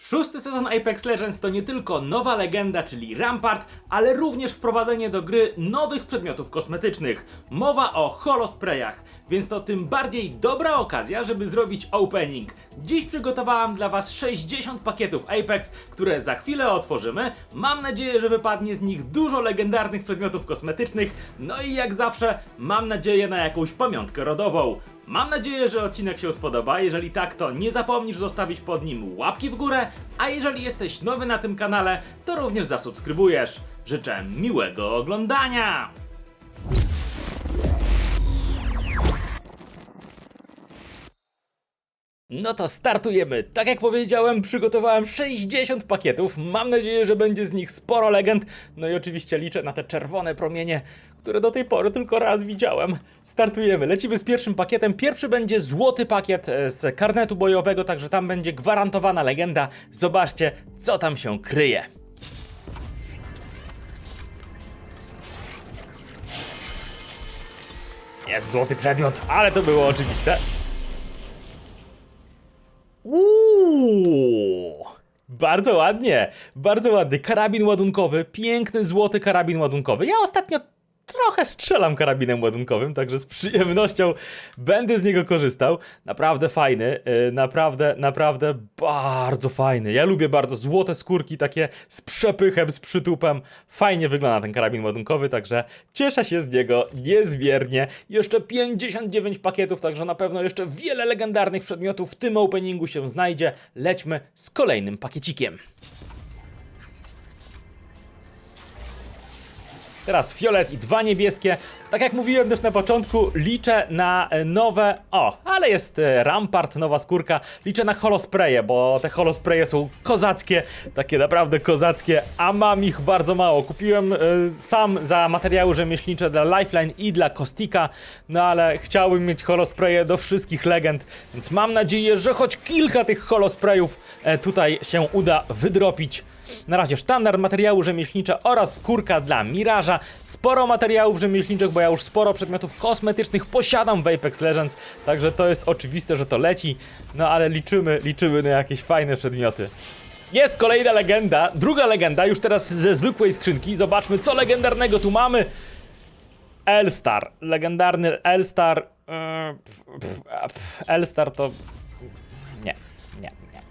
Szósty sezon Apex Legends to nie tylko nowa legenda, czyli Rampart, ale również wprowadzenie do gry nowych przedmiotów kosmetycznych. Mowa o holosprayach, więc to tym bardziej dobra okazja, żeby zrobić opening. Dziś przygotowałam dla Was 60 pakietów Apex, które za chwilę otworzymy. Mam nadzieję, że wypadnie z nich dużo legendarnych przedmiotów kosmetycznych, no i jak zawsze mam nadzieję na jakąś pamiątkę rodową. Mam nadzieję, że odcinek się spodoba. Jeżeli tak, to nie zapomnisz zostawić pod nim łapki w górę, a jeżeli jesteś nowy na tym kanale, to również zasubskrybujesz. Życzę miłego oglądania! No to startujemy. Tak jak powiedziałem, przygotowałem 60 pakietów. Mam nadzieję, że będzie z nich sporo legend. No i oczywiście liczę na te czerwone promienie, które do tej pory tylko raz widziałem. Startujemy. Lecimy z pierwszym pakietem. Pierwszy będzie złoty pakiet e, z karnetu bojowego, także tam będzie gwarantowana legenda. Zobaczcie, co tam się kryje. Jest złoty przedmiot, ale to było oczywiste. Uuu, bardzo ładnie, bardzo ładny. Karabin ładunkowy, piękny złoty karabin ładunkowy. Ja ostatnio trochę strzelam karabinem ładunkowym, także z przyjemnością będę z niego korzystał. Naprawdę fajny, yy, naprawdę, naprawdę bardzo fajny. Ja lubię bardzo złote skórki, takie z przepychem, z przytupem. Fajnie wygląda ten karabin ładunkowy, także cieszę się z niego niezmiernie. Jeszcze 59 pakietów, także na pewno jeszcze wiele legendarnych przedmiotów w tym openingu się znajdzie. Lećmy z kolejnym pakiecikiem. Teraz fiolet i dwa niebieskie. Tak jak mówiłem też na początku, liczę na e, nowe. O, ale jest e, Rampart, nowa skórka. Liczę na holospreje, bo te holospreje są kozackie, takie naprawdę kozackie, a mam ich bardzo mało. Kupiłem e, sam za materiały rzemieślnicze dla Lifeline i dla Kostika, no ale chciałbym mieć holospreje do wszystkich legend, więc mam nadzieję, że choć kilka tych holosprejów e, tutaj się uda wydropić. Na razie sztandar, materiały rzemieślnicze oraz skórka dla Miraża. Sporo materiałów rzemieślniczych, bo ja już sporo przedmiotów kosmetycznych posiadam w Apex Legends, także to jest oczywiste, że to leci. No ale liczymy, liczymy na jakieś fajne przedmioty. Jest kolejna legenda, druga legenda, już teraz ze zwykłej skrzynki. Zobaczmy, co legendarnego tu mamy. Elstar, legendarny Elstar. Pf, Elstar to. Nie, nie, nie.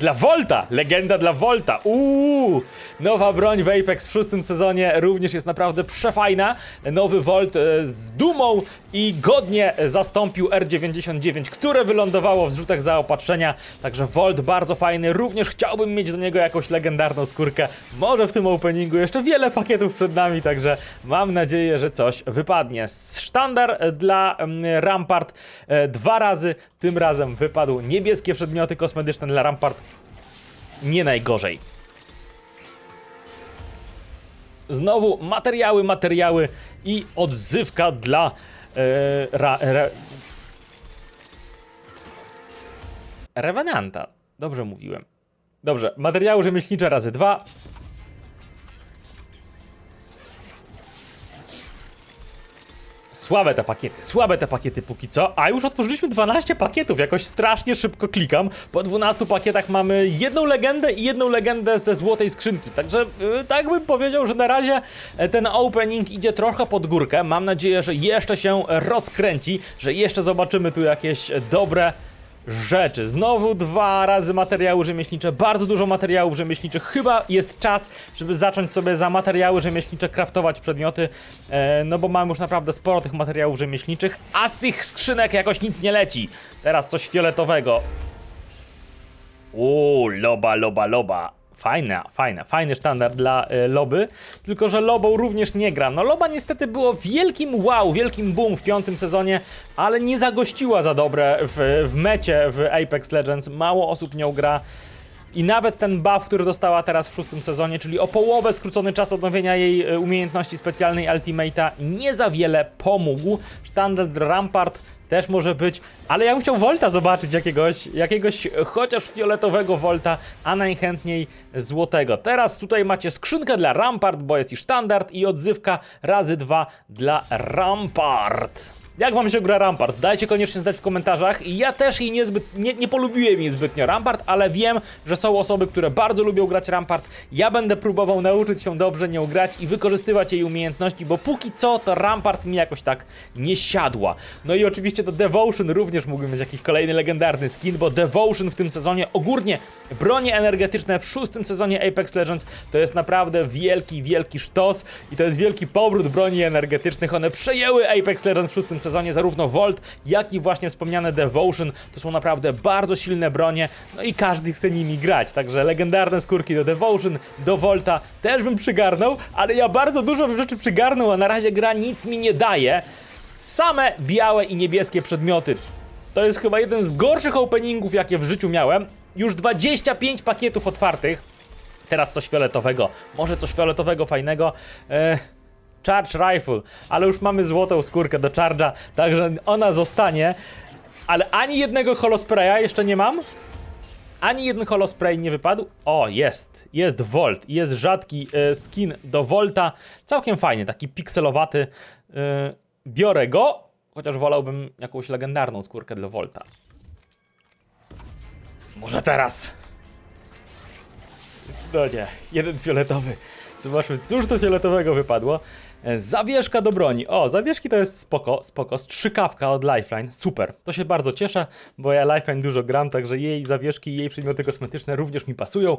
Dla Volta! Legenda dla Volta! Uuu! Nowa broń w Apex w szóstym sezonie również jest naprawdę przefajna. Nowy Volt e, z dumą i godnie zastąpił R99, które wylądowało w zrzutach zaopatrzenia. Także Volt bardzo fajny. Również chciałbym mieć do niego jakąś legendarną skórkę. Może w tym openingu jeszcze wiele pakietów przed nami, także mam nadzieję, że coś wypadnie. Sztandar dla mm, Rampart e, dwa razy. Tym razem wypadł niebieskie przedmioty kosmetyczne dla Rampart nie najgorzej. Znowu materiały, materiały i odzywka dla e, ra, re, Revenanta. Dobrze mówiłem. Dobrze, materiały rzemieślnicze razy dwa. Słabe te pakiety, słabe te pakiety póki co, a już otworzyliśmy 12 pakietów, jakoś strasznie szybko klikam. Po 12 pakietach mamy jedną legendę i jedną legendę ze złotej skrzynki, także yy, tak bym powiedział, że na razie e, ten opening idzie trochę pod górkę. Mam nadzieję, że jeszcze się rozkręci, że jeszcze zobaczymy tu jakieś dobre rzeczy. Znowu dwa razy materiały rzemieślnicze, bardzo dużo materiałów rzemieślniczych. Chyba jest czas, żeby zacząć sobie za materiały rzemieślnicze kraftować przedmioty, e, no bo mam już naprawdę sporo tych materiałów rzemieślniczych, a z tych skrzynek jakoś nic nie leci. Teraz coś fioletowego. Uuu, loba, loba, loba. Fajna, fajna, fajny sztandar dla e, Loby, tylko że Lobą również nie gra. No Loba niestety było wielkim wow, wielkim boom w piątym sezonie, ale nie zagościła za dobre w, w mecie w Apex Legends. Mało osób nią gra. I nawet ten buff, który dostała teraz w szóstym sezonie, czyli o połowę skrócony czas odnowienia jej e, umiejętności specjalnej Ultimate'a, nie za wiele pomógł. Sztandar Rampart też może być, ale ja bym chciał Volta zobaczyć jakiegoś, jakiegoś chociaż fioletowego Volta, a najchętniej złotego. Teraz tutaj macie skrzynkę dla Rampart, bo jest i sztandard i odzywka razy dwa dla Rampart. Jak wam się gra Rampart? Dajcie koniecznie znać w komentarzach. Ja też jej niezbyt, nie, nie polubiłem jej zbytnio Rampart, ale wiem, że są osoby, które bardzo lubią grać Rampart. Ja będę próbował nauczyć się dobrze nią grać i wykorzystywać jej umiejętności, bo póki co to Rampart mi jakoś tak nie siadła. No i oczywiście do Devotion również mógłbym mieć jakiś kolejny legendarny skin, bo Devotion w tym sezonie, ogólnie bronie energetyczne w szóstym sezonie Apex Legends to jest naprawdę wielki, wielki sztos i to jest wielki powrót broni energetycznych. One przejęły Apex Legends w szóstym sezonie, zarówno Volt, jak i właśnie wspomniane Devotion. To są naprawdę bardzo silne bronie, no i każdy chce nimi grać, także legendarne skórki do Devotion, do Volta też bym przygarnął, ale ja bardzo dużo bym rzeczy przygarnął, a na razie gra nic mi nie daje. Same białe i niebieskie przedmioty. To jest chyba jeden z gorszych openingów, jakie w życiu miałem. Już 25 pakietów otwartych. Teraz coś fioletowego. Może coś fioletowego fajnego. E, charge Rifle. Ale już mamy złotą skórkę do Charge'a, także ona zostanie. Ale ani jednego holospraya jeszcze nie mam. Ani jeden holospray nie wypadł. O, jest. Jest Volt. Jest rzadki e, skin do Volta. Całkiem fajny, taki pikselowaty. E, biorę go, chociaż wolałbym jakąś legendarną skórkę dla Volta. Może teraz. No nie, jeden fioletowy. Zobaczmy, cóż to fioletowego wypadło. E, Zawieszka do broni. O, zawieszki to jest spoko, spoko. Strzykawka od Lifeline. Super. To się bardzo cieszę, bo ja Lifeline dużo gram, także jej zawieszki i jej przedmioty kosmetyczne również mi pasują.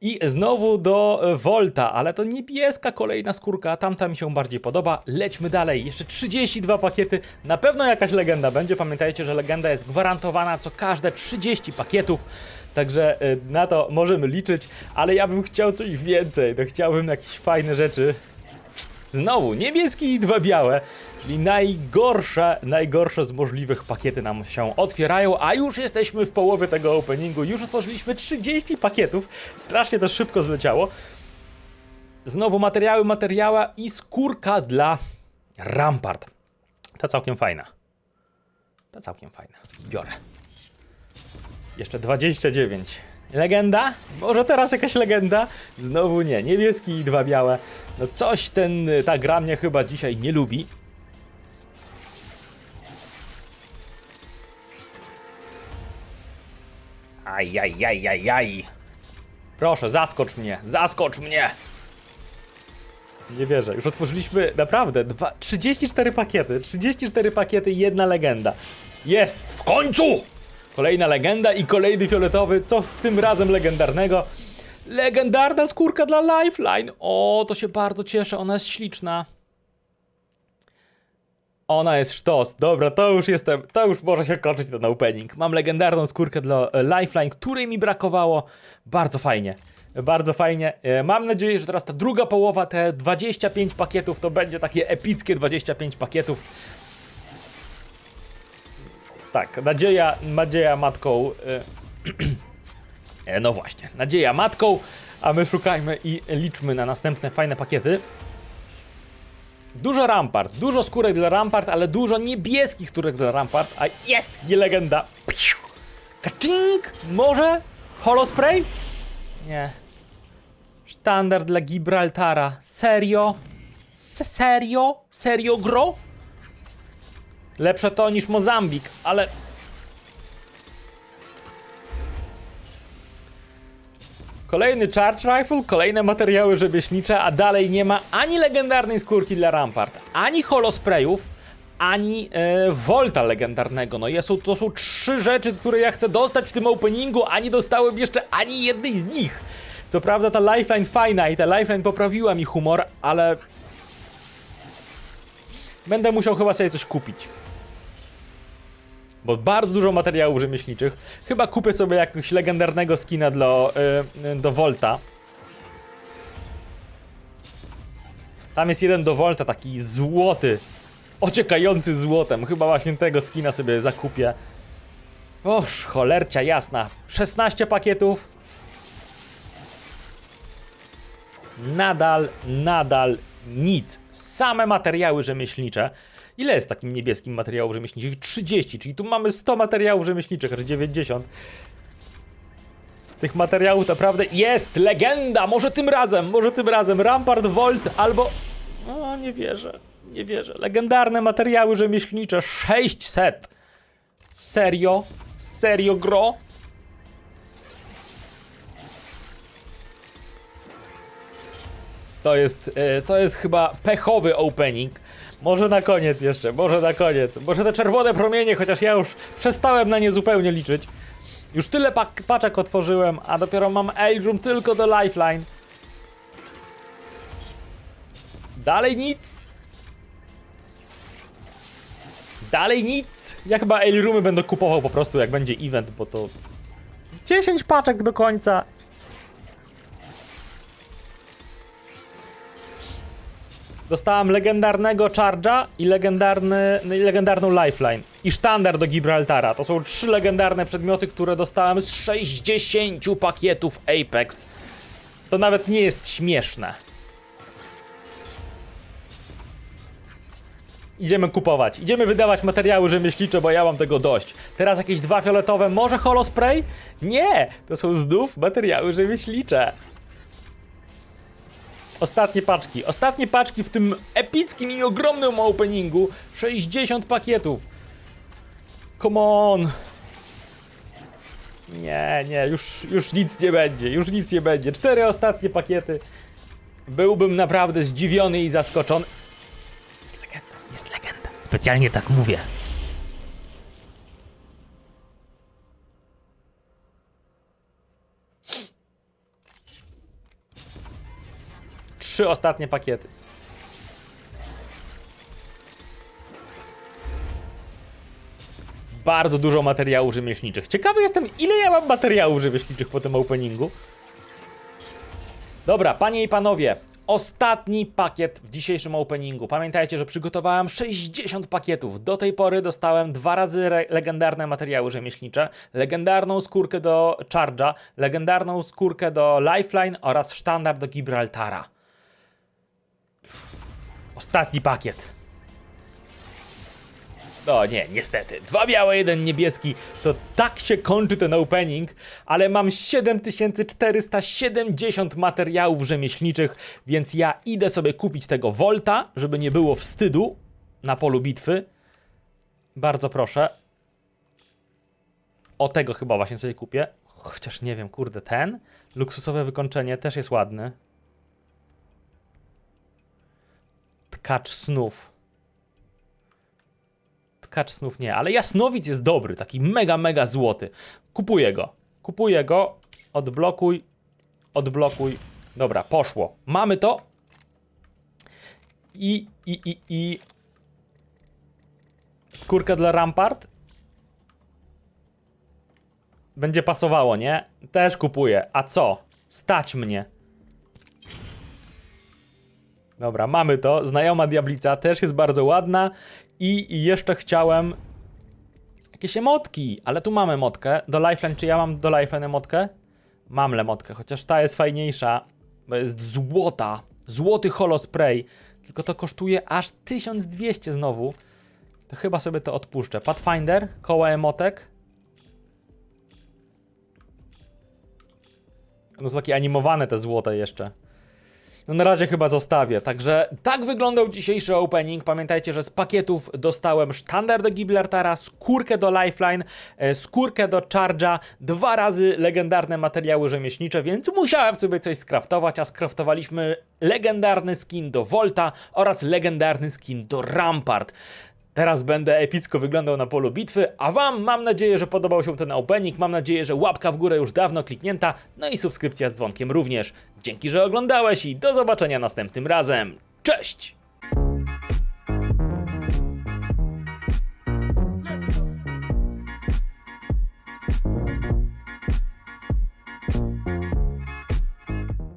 I znowu do e, Volta, ale to niebieska kolejna skórka, tamta mi się bardziej podoba. Lećmy dalej. Jeszcze 32 pakiety. Na pewno jakaś legenda będzie. Pamiętajcie, że legenda jest gwarantowana co każde 30 pakietów. Także y, na to możemy liczyć, ale ja bym chciał coś więcej. No chciałbym jakieś fajne rzeczy. Znowu niebieski i dwa białe, czyli najgorsze, najgorsze z możliwych pakiety nam się otwierają, a już jesteśmy w połowie tego openingu. Już otworzyliśmy 30 pakietów. Strasznie to szybko zleciało. Znowu materiały, materiała i skórka dla Rampart. Ta całkiem fajna. Ta całkiem fajna. Biorę. Jeszcze 29. Legenda? Może teraz jakaś legenda? Znowu nie. Niebieski i dwa białe. No coś ten, ta gra mnie chyba dzisiaj nie lubi. Aj, aj, aj, aj, aj. Proszę, zaskocz mnie, zaskocz mnie! Nie wierzę, już otworzyliśmy naprawdę dwa, 34 pakiety, 34 pakiety jedna legenda. Jest! W końcu! Kolejna legenda i kolejny fioletowy, co w tym razem legendarnego. Legendarna skórka dla Lifeline. O, to się bardzo cieszę, ona jest śliczna. Ona jest sztos. Dobra, to już jestem, to już może się kończyć ten opening. Mam legendarną skórkę dla e, Lifeline, której mi brakowało. Bardzo fajnie. Bardzo fajnie. E, Mam nadzieję, że teraz ta druga połowa, te 25 pakietów, to będzie takie epickie 25 pakietów. Tak, nadzieja, nadzieja matką. e, E, no właśnie, nadzieja matką, a my szukajmy i liczmy na następne fajne pakiety. Dużo Rampart, dużo skórek dla Rampart, ale dużo niebieskich skórek dla Rampart, a jest i legenda. Kaczink! Może? Holospray? Nie. Standard dla Gibraltara. Serio? Se serio? Serio gro? Lepsze to niż Mozambik, ale Kolejny Charge Rifle, kolejne materiały rzemieślnicze, a dalej nie ma ani legendarnej skórki dla Rampart, ani holosprayów, ani e, Volta legendarnego. No jest, to są trzy rzeczy, które ja chcę dostać w tym openingu, a nie dostałem jeszcze ani jednej z nich. Co prawda ta lifeline fajna i ta lifeline poprawiła mi humor, ale... Będę musiał chyba sobie coś kupić. Bo bardzo dużo materiałów rzemieślniczych. Chyba kupię sobie jakiegoś legendarnego skina dla, y, do Volta. Tam jest jeden do Volta, taki złoty. Ociekający złotem. Chyba właśnie tego skina sobie zakupię. Oż, cholercia jasna. 16 pakietów. Nadal, nadal nic. Same materiały rzemieślnicze. Ile jest takim niebieskim materiałów rzemieślniczych? 30, czyli tu mamy 100 materiałów rzemieślniczych, aż 90. Tych materiałów naprawdę jest legenda! Może tym razem, może tym razem Rampart Volt albo... O, nie wierzę. Nie wierzę. Legendarne materiały rzemieślnicze 600. Serio? Serio gro? To jest, e, to jest chyba pechowy opening. Może na koniec jeszcze, może na koniec. Może te czerwone promienie, chociaż ja już przestałem na nie zupełnie liczyć. Już tyle paczek otworzyłem, a dopiero mam Eldrum tylko do Lifeline. Dalej nic. Dalej nic. Ja chyba Eilrumy będę kupował po prostu jak będzie event, bo to 10 paczek do końca. Dostałam legendarnego Charge'a i legendarny, i legendarną Lifeline. I sztandar do Gibraltara. To są trzy legendarne przedmioty, które dostałem z 60 pakietów Apex. To nawet nie jest śmieszne. Idziemy kupować. Idziemy wydawać materiały rzemieślnicze, bo ja mam tego dość. Teraz jakieś dwa fioletowe, może holospray? Nie! To są znów materiały rzemieślnicze. Ostatnie paczki. Ostatnie paczki w tym epickim i ogromnym openingu. 60 pakietów. Come on. Nie, nie, już, już nic nie będzie. Już nic nie będzie. Cztery ostatnie pakiety. Byłbym naprawdę zdziwiony i zaskoczony. Jest legenda, jest legenda. Specjalnie tak mówię. Trzy ostatnie pakiety. Bardzo dużo materiałów rzemieślniczych. Ciekawy jestem, ile ja mam materiałów rzemieślniczych po tym openingu. Dobra, panie i panowie, ostatni pakiet w dzisiejszym openingu. Pamiętajcie, że przygotowałem 60 pakietów. Do tej pory dostałem dwa razy legendarne materiały rzemieślnicze, legendarną skórkę do Charge'a, legendarną skórkę do Lifeline oraz sztandar do Gibraltara. Ostatni pakiet. No nie, niestety. Dwa białe, jeden niebieski. To tak się kończy ten opening, ale mam 7470 materiałów rzemieślniczych, więc ja idę sobie kupić tego Volta, żeby nie było wstydu na polu bitwy. Bardzo proszę. O tego chyba właśnie sobie kupię. Chociaż nie wiem, kurde, ten luksusowe wykończenie też jest ładny. Tkacz snów. Tkacz snów nie, ale jasnowic jest dobry, taki mega, mega złoty. Kupuję go. Kupuję go. Odblokuj. Odblokuj. Dobra, poszło. Mamy to. I, i, i, i. Skórka dla Rampart. Będzie pasowało, nie? Też kupuję. A co? Stać mnie. Dobra, mamy to. Znajoma diablica też jest bardzo ładna. I jeszcze chciałem jakieś emotki, ale tu mamy emotkę. Do Lifeline, czy ja mam do Lifeline emotkę? Mam lemotkę, chociaż ta jest fajniejsza, bo jest złota. Złoty holospray. Tylko to kosztuje aż 1200 znowu. To chyba sobie to odpuszczę. Pathfinder, koła emotek. No są takie animowane te złote jeszcze. No na razie chyba zostawię. Także tak wyglądał dzisiejszy opening. Pamiętajcie, że z pakietów dostałem sztandar do Gibraltara, skórkę do Lifeline, e, skórkę do Charge'a, dwa razy legendarne materiały rzemieślnicze, więc musiałem sobie coś skraftować, a skraftowaliśmy legendarny skin do Volta oraz legendarny skin do Rampart. Teraz będę epicko wyglądał na polu bitwy, a Wam mam nadzieję, że podobał się ten opening, mam nadzieję, że łapka w górę już dawno kliknięta, no i subskrypcja z dzwonkiem również. Dzięki, że oglądałeś i do zobaczenia następnym razem. Cześć!